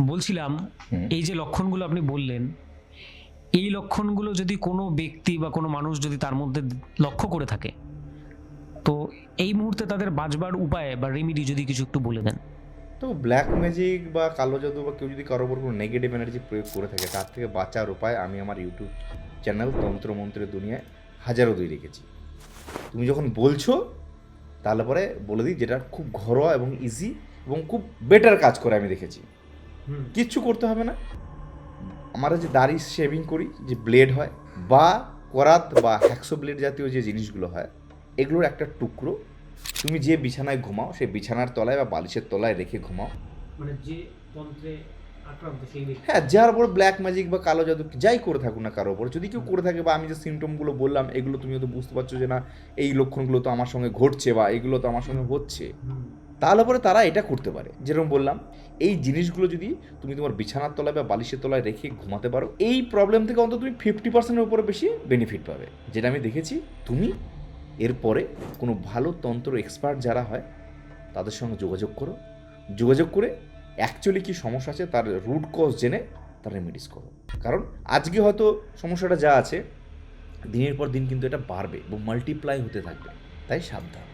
বলছিলাম এই যে লক্ষণগুলো আপনি বললেন এই লক্ষণগুলো যদি কোনো ব্যক্তি বা কোনো মানুষ যদি তার মধ্যে লক্ষ্য করে থাকে তো এই মুহূর্তে তাদের বাঁচবার উপায় বা রেমিডি যদি কিছু একটু বলে দেন। তো ব্ল্যাক ম্যাজিক বা কালো জাদু বা কেউ যদি কারোর উপর কোনো নেগেটিভ এনার্জি প্রয়োগ করে থাকে তার থেকে বাঁচার উপায় আমি আমার ইউটিউব চ্যানেল তন্ত্রমন্ত্রের দুনিয়ায় হাজারো দুই রেখেছি তুমি যখন বলছো তাহলে পরে বলে দিই যেটা খুব ঘরোয়া এবং ইজি এবং খুব বেটার কাজ করে আমি দেখেছি। কিচ্ছু করতে হবে না। আমরা যে দাড়ি শেভিং করি যে ব্লেড হয় বা করাত বা হ্যাক্সো ব্লেড জাতীয় যে জিনিসগুলো হয় এগুলোর একটা টুকরো। তুমি যে বিছানায় ঘুমাও সেই বিছানার তলায় বা বালিশের তলায় রেখে ঘুমাও। মানে যে তন্ত্রে হ্যাঁ যার উপর ব্ল্যাক ম্যাজিক বা কালো জাদু যাই করে থাকুক না কারও ওপর যদি কেউ করে থাকে বা আমি যে সিমটমগুলো বললাম এগুলো তুমি হয়তো বুঝতে পারছ যে না এই লক্ষণগুলো তো আমার সঙ্গে ঘটছে বা এগুলো তো আমার সঙ্গে হচ্ছে। তাহলে পরে তারা এটা করতে পারে। যেরকম বললাম, এই জিনিসগুলো যদি তুমি তোমার বিছানার তলায় বা বালিশের তলায় রেখে ঘুমাতে পারো, এই প্রবলেম থেকে অন্তত তুমি ফিফটি পার্সেন্টের উপরে বেশি বেনিফিট পাবে। যেটা আমি দেখেছি, তুমি এরপরে কোনো ভালো তন্ত্র এক্সপার্ট যারা হয়, তাদের সঙ্গে যোগাযোগ করো। যোগাযোগ করে অ্যাকচুয়ালি কী সমস্যা আছে তার রুট কজ জেনে তার রেমেডিস করো। কারণ আজকে হয়তো সমস্যাটা যা আছে, দিনের পর দিন কিন্তু এটা বাড়বে এবং মাল্টিপ্লাই হতে থাকবে। তাই সাবধান।